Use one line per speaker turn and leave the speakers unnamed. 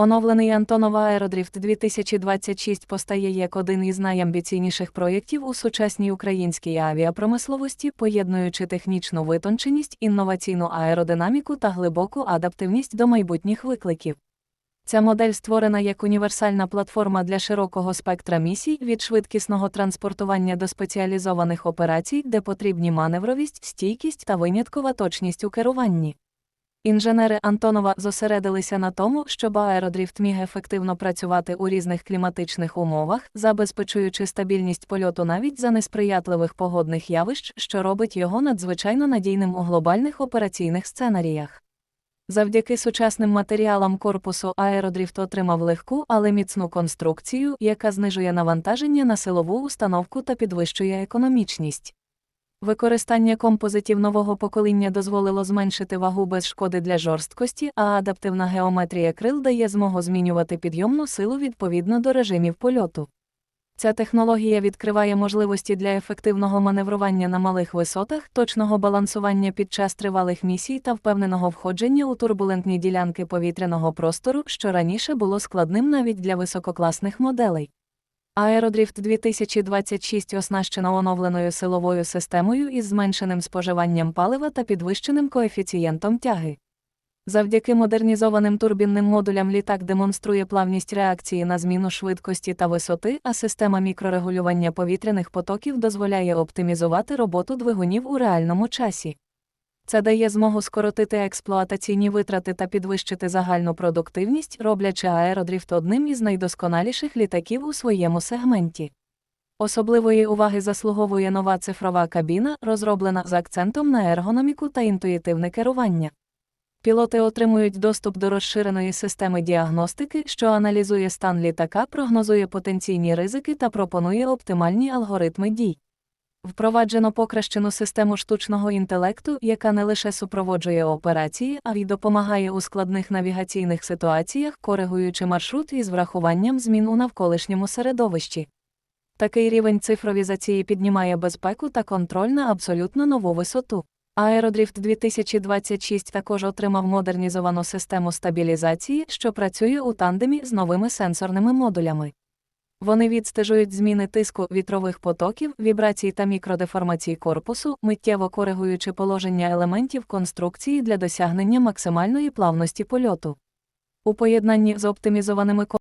Оновлений Антонов Аеродріфт 2026 постає як один із найамбіційніших проєктів у сучасній українській авіапромисловості, поєднуючи технічну витонченість, інноваційну аеродинаміку та глибоку адаптивність до майбутніх викликів. Ця модель створена як універсальна платформа для широкого спектра місій від швидкісного транспортування до спеціалізованих операцій, де потрібні маневровість, стійкість та виняткова точність у керуванні. Інженери Антонова зосередилися на тому, щоб аеродріфт міг ефективно працювати у різних кліматичних умовах, забезпечуючи стабільність польоту навіть за несприятливих погодних явищ, що робить його надзвичайно надійним у глобальних операційних сценаріях. Завдяки сучасним матеріалам корпусу аеродріфт отримав легку, але міцну конструкцію, яка знижує навантаження на силову установку та підвищує економічність. Використання композитів нового покоління дозволило зменшити вагу без шкоди для жорсткості, а адаптивна геометрія крил дає змогу змінювати підйомну силу відповідно до режимів польоту. Ця технологія відкриває можливості для ефективного маневрування на малих висотах, точного балансування під час тривалих місій та впевненого входження у турбулентні ділянки повітряного простору, що раніше було складним навіть для висококласних моделей. Аеродріфт 2026 оснащено оновленою силовою системою із зменшеним споживанням палива та підвищеним коефіцієнтом тяги. Завдяки модернізованим турбінним модулям літак демонструє плавність реакції на зміну швидкості та висоти, а система мікрорегулювання повітряних потоків дозволяє оптимізувати роботу двигунів у реальному часі. Це дає змогу скоротити експлуатаційні витрати та підвищити загальну продуктивність, роблячи аеродріфт одним із найдосконаліших літаків у своєму сегменті. Особливої уваги заслуговує нова цифрова кабіна, розроблена з акцентом на ергономіку та інтуїтивне керування. Пілоти отримують доступ до розширеної системи діагностики, що аналізує стан літака, прогнозує потенційні ризики та пропонує оптимальні алгоритми дій. Впроваджено покращену систему штучного інтелекту, яка не лише супроводжує операції, а й допомагає у складних навігаційних ситуаціях, коригуючи маршрут із врахуванням змін у навколишньому середовищі. Такий рівень цифровізації піднімає безпеку та контроль на абсолютно нову висоту. Аеродріфт 2026 також отримав модернізовану систему стабілізації, що працює у тандемі з новими сенсорними модулями. Вони відстежують зміни тиску вітрових потоків, вібрацій та мікродеформацій корпусу, миттєво коригуючи положення елементів конструкції для досягнення максимальної плавності польоту. У поєднанні з оптимізованими